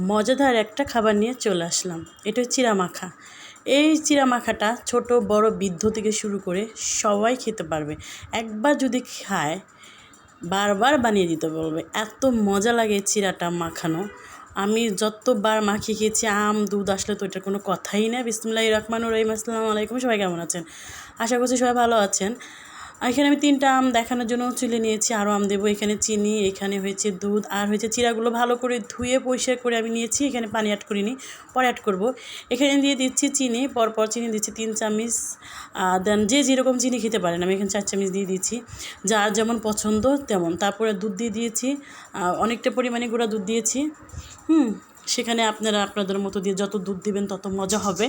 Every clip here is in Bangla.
মজাদার একটা খাবার নিয়ে চলে আসলাম। এটা হচ্ছে মাখা এই চিরা মাখাটা ছোট, বড়, বৃদ্ধ থেকে শুরু করে সবাই খেতে পারবে। একবার যদি খায়, বারবার বানিয়ে দিতে বলবে। এত মজা লাগে চিরাটা মাখানো। আমি যতবার মাখিয়ে খেয়েছি, আম, দুধ আসলে তো এটার কোনো কথাই না। বিসমুল্লাহ রহমান রহিম, আসসালামু আলাইকুম। সবাই কেমন আছেন? আশা করছি সবাই ভালো আছেন। আর এখানে আমি তিনটা আম দেখানোর জন্য চুলে নিয়েছি। আরও আম দেবো এখানে চিনি, এখানে হয়েছে দুধ, আর হয়েছে চিরাগুলো ভালো করে ধুয়ে পরিষ্কার করে আমি নিয়েছি। এখানে পানি অ্যাড করিনি, পরে অ্যাড করব। এখানে দিয়ে দিচ্ছি চিনি, পরপর চিনি দিচ্ছি তিন চামচ। দেন যে যেরকম চিনি খেতে পারেন, আমি এখানে চার চামচ দিয়ে দিচ্ছি। যার যেমন পছন্দ তেমন। তারপরে দুধ দিয়ে দিয়েছি। অনেকটা পরিমাণে গুঁড়া দুধ দিয়েছি। হুম সেখানে আপনারা আপনাদের মতো দিয়ে যত দুধ দিবেন তত মজা হবে।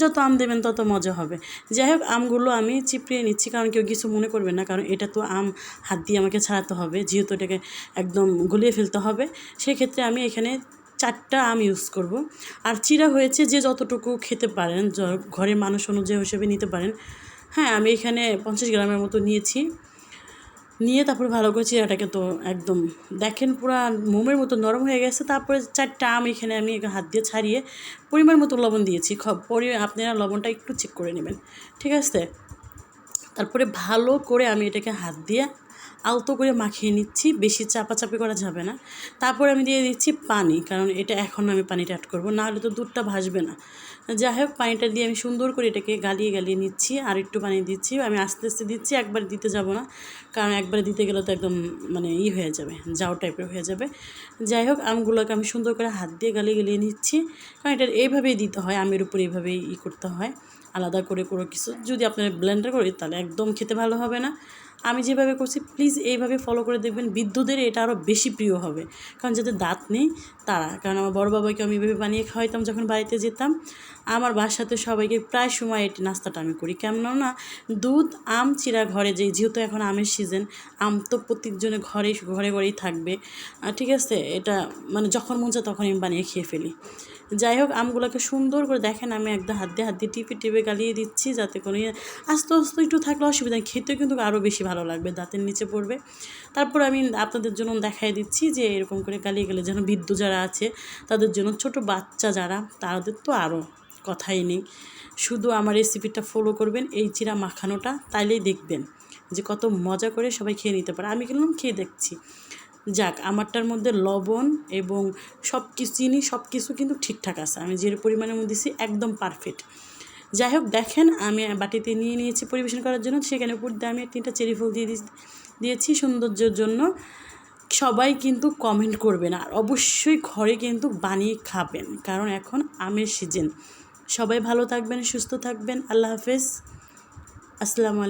যত আম দেবেন তত মজা হবে। যাই হোক, আমগুলো আমি চিপড়িয়ে নিচ্ছি কারণ কেউ কিছু মনে করবে না, কারণ এটা তো আম হাত দিয়ে আমাকে ছাড়াতে হবে। যেহেতু এটাকে একদম গলিয়ে ফেলতে হবে, সেক্ষেত্রে আমি এখানে চারটা আম ইউজ করব। আর চিরা হয়েছে যে যতটুকু খেতে পারেন ঘরের মানুষ অনুযায়ী হিসেবে নিতে পারেন। হ্যাঁ আমি এখানে পঞ্চাশ গ্রামের মতো নিয়েছি। নিয়ে তারপরে ভালো করে চিরাটাকে তো একদম দেখেন পুরো মোমের মতো নরম হয়ে গেছে। তারপরে চারটা আম এখানে আমি হাত দিয়ে ছাড়িয়ে পরিমাণ মতো লবণ দিয়েছি। পরে, আপনারা লবণটা একটু চেক করে নেবেন। ঠিক আছে? তারপরে ভালো করে আমি এটাকে হাত দিয়ে আলতো করে মাখিয়ে নিচ্ছি, বেশি চাপাচাপি করা যাবে না। তারপর আমি দিয়ে দিচ্ছি পানি, কারণ এটা এখন আমি পানিটা অ্যাড করব, নাহলে তো দুধটা ভাসবে না। যাই হোক, পানিটা দিয়ে আমি সুন্দর করে এটাকে গালিয়ে গালিয়ে নিচ্ছি, আর একটু পানি দিচ্ছি। আমি আস্তে আস্তে দিচ্ছি, একবার দিতে যাব না, কারণ একবারে দিতে গেলে তো একদম মানে ই হয়ে যাবে যাও টাইপের হয়ে যাবে। যাই হোক, আমগুলোকে আমি সুন্দর করে হাত দিয়ে গালিয়ে গালিয়ে নিচ্ছি, কারণ এটা এইভাবেই দিতে হয়, আমের উপর এইভাবেই ই করতে হয়। আলাদা করে কোনো কিছু। যদি আপনার ব্লেন্ডার করি তাহলে একদম খেতে ভালো হবে না। আমি যেভাবে করছি প্লিজ এইভাবে ফলো করে দেখবেন বিদ্যুতের এটা আরও বেশি প্রিয় হবে। কারণ যাদের দাঁত নেই, তারা। কারণ আমার বড় বাবাকে আমি এভাবে বানিয়ে খাওয়াইতাম যখন বাড়িতে যেতাম, আমার বাসাতে সবাইকে প্রায় সময় এটি নাস্তাটা আমি করি। কেননা দুধ, আম, চিরা ঘরে যে, যেহেতু এখন আমের সিজন আম তো প্রত্যেকজনের ঘরে ঘরে, ঘরেই থাকবে। ঠিক আছে? এটা মানে যখন মন চায় তখন আমি বানিয়ে খেয়ে ফেলি। যাই হোক, আমগুলোকে সুন্দর করে দেখেন, আমি একদম হাত দিয়ে হাত দিয়ে টিপে টিপে গালিয়ে দিচ্ছি যাতে কোনো আস্তে আস্তে একটু থাকলে অসুবিধা খেতে কিন্তু আরও বেশি ভালো লাগবে, দাঁতের নিচে পড়বে। তারপর আমি আপনাদের জন্য দেখাই দিচ্ছি যে এরকম করে গালিয়ে গেলে যেন বিদ্যুৎ যারা আছে, তাদের জন্য ছোট বাচ্চা যারা, তাদের তো আরও কথাই নেই। শুধু আমার রেসিপিটা ফলো করবেন, এই চিরা মাখানোটা, তাইলেই দেখবেন যে কত মজা করে সবাই খেয়ে নিতে পারে। আমি কিনলাম খেয়ে দেখছি। যাক, আমারটার মধ্যে লবণ এবং সব কিছু চিনি সব কিছু কিন্তু ঠিকঠাক আছে। আমি যে পরিমাণের মধ্যে দিছি একদম পারফেক্ট যাই হোক দেখেন আমি বাটিতে নিয়ে নিয়েছি পরিবেশন করার জন্য। সেখানে উপর দিয়ে আমি তিনটা চেরি ফুল দিয়ে দিয়েছি সৌন্দর্যের জন্য। সবাই কিন্তু কমেন্ট করবেন আর অবশ্যই ঘরে কিন্তু বানিয়ে খাবেন, কারণ এখন আমের সিজন সবাই ভালো থাকবেন, সুস্থ থাকবেন। আল্লাহ হাফেজ। আসসালামু